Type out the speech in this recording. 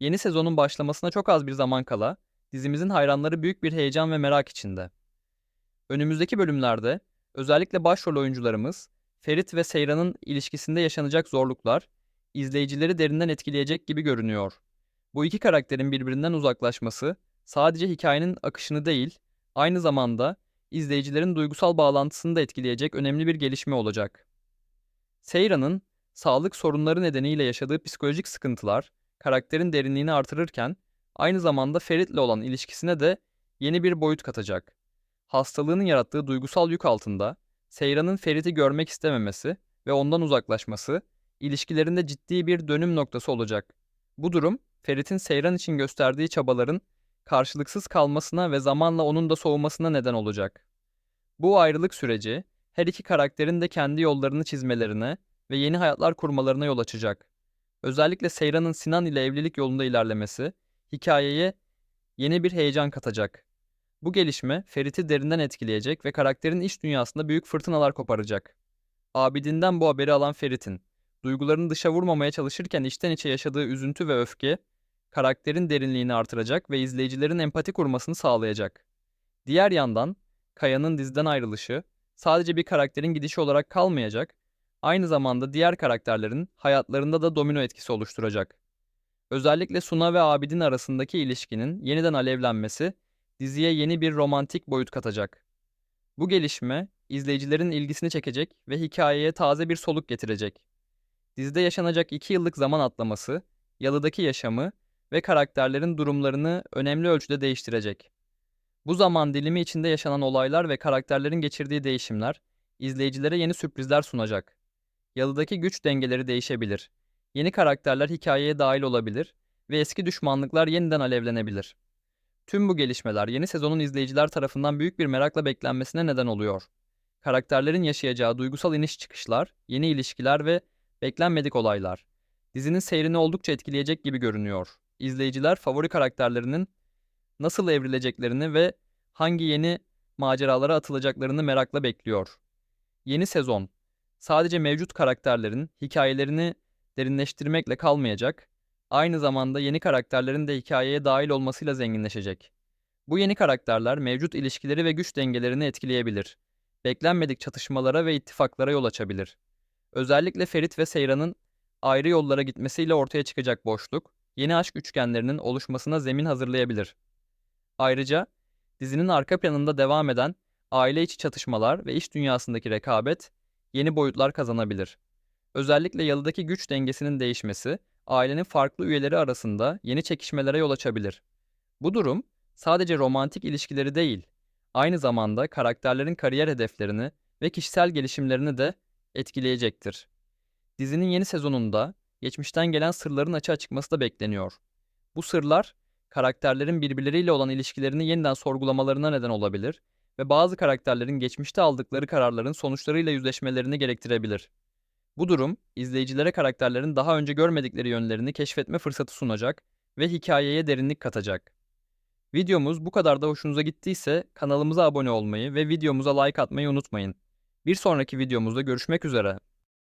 Yeni sezonun başlamasına çok az bir zaman kala dizimizin hayranları büyük bir heyecan ve merak içinde. Önümüzdeki bölümlerde özellikle başrol oyuncularımız Ferit ve Seyran'ın ilişkisinde yaşanacak zorluklar izleyicileri derinden etkileyecek gibi görünüyor. Bu iki karakterin birbirinden uzaklaşması sadece hikayenin akışını değil, aynı zamanda izleyicilerin duygusal bağlantısını da etkileyecek önemli bir gelişme olacak. Seyran'ın sağlık sorunları nedeniyle yaşadığı psikolojik sıkıntılar karakterin derinliğini artırırken aynı zamanda Ferit'le olan ilişkisine de yeni bir boyut katacak. Hastalığının yarattığı duygusal yük altında Seyran'ın Ferit'i görmek istememesi ve ondan uzaklaşması ilişkilerinde ciddi bir dönüm noktası olacak. Bu durum Ferit'in Seyran için gösterdiği çabaların karşılıksız kalmasına ve zamanla onun da soğumasına neden olacak. Bu ayrılık süreci her iki karakterin de kendi yollarını çizmelerine ve yeni hayatlar kurmalarına yol açacak. Özellikle Seyran'ın Sinan ile evlilik yolunda ilerlemesi hikayeye yeni bir heyecan katacak. Bu gelişme Ferit'i derinden etkileyecek ve karakterin iç dünyasında büyük fırtınalar koparacak. Abidin'den bu haberi alan Ferit'in duygularını dışa vurmamaya çalışırken içten içe yaşadığı üzüntü ve öfke karakterin derinliğini artıracak ve izleyicilerin empati kurmasını sağlayacak. Diğer yandan Kaya'nın diziden ayrılışı sadece bir karakterin gidişi olarak kalmayacak, aynı zamanda diğer karakterlerin hayatlarında da domino etkisi oluşturacak. Özellikle Suna ve Abidin arasındaki ilişkinin yeniden alevlenmesi diziye yeni bir romantik boyut katacak. Bu gelişme izleyicilerin ilgisini çekecek ve hikayeye taze bir soluk getirecek. Dizide yaşanacak iki yıllık zaman atlaması, yalıdaki yaşamı ve karakterlerin durumlarını önemli ölçüde değiştirecek. Bu zaman dilimi içinde yaşanan olaylar ve karakterlerin geçirdiği değişimler izleyicilere yeni sürprizler sunacak. Yalıdaki güç dengeleri değişebilir. Yeni karakterler hikayeye dahil olabilir ve eski düşmanlıklar yeniden alevlenebilir. Tüm bu gelişmeler yeni sezonun izleyiciler tarafından büyük bir merakla beklenmesine neden oluyor. Karakterlerin yaşayacağı duygusal iniş çıkışlar, yeni ilişkiler ve beklenmedik olaylar dizinin seyrini oldukça etkileyecek gibi görünüyor. İzleyiciler favori karakterlerinin nasıl evrileceklerini ve hangi yeni maceralara atılacaklarını merakla bekliyor. Yeni sezon sadece mevcut karakterlerin hikayelerini derinleştirmekle kalmayacak, aynı zamanda yeni karakterlerin de hikayeye dahil olmasıyla zenginleşecek. Bu yeni karakterler mevcut ilişkileri ve güç dengelerini etkileyebilir. Beklenmedik çatışmalara ve ittifaklara yol açabilir. Özellikle Ferit ve Seyran'ın ayrı yollara gitmesiyle ortaya çıkacak boşluk, yeni aşk üçgenlerinin oluşmasına zemin hazırlayabilir. Ayrıca dizinin arka planında devam eden aile içi çatışmalar ve iş dünyasındaki rekabet yeni boyutlar kazanabilir. Özellikle yalıdaki güç dengesinin değişmesi, ailenin farklı üyeleri arasında yeni çekişmelere yol açabilir. Bu durum sadece romantik ilişkileri değil, aynı zamanda karakterlerin kariyer hedeflerini ve kişisel gelişimlerini de etkileyecektir. Dizinin yeni sezonunda geçmişten gelen sırların açığa çıkması da bekleniyor. Bu sırlar karakterlerin birbirleriyle olan ilişkilerini yeniden sorgulamalarına neden olabilir ve bazı karakterlerin geçmişte aldıkları kararların sonuçlarıyla yüzleşmelerini gerektirebilir. Bu durum izleyicilere karakterlerin daha önce görmedikleri yönlerini keşfetme fırsatı sunacak ve hikayeye derinlik katacak. Videomuz bu kadar da hoşunuza gittiyse kanalımıza abone olmayı ve videomuza like atmayı unutmayın. Bir sonraki videomuzda görüşmek üzere.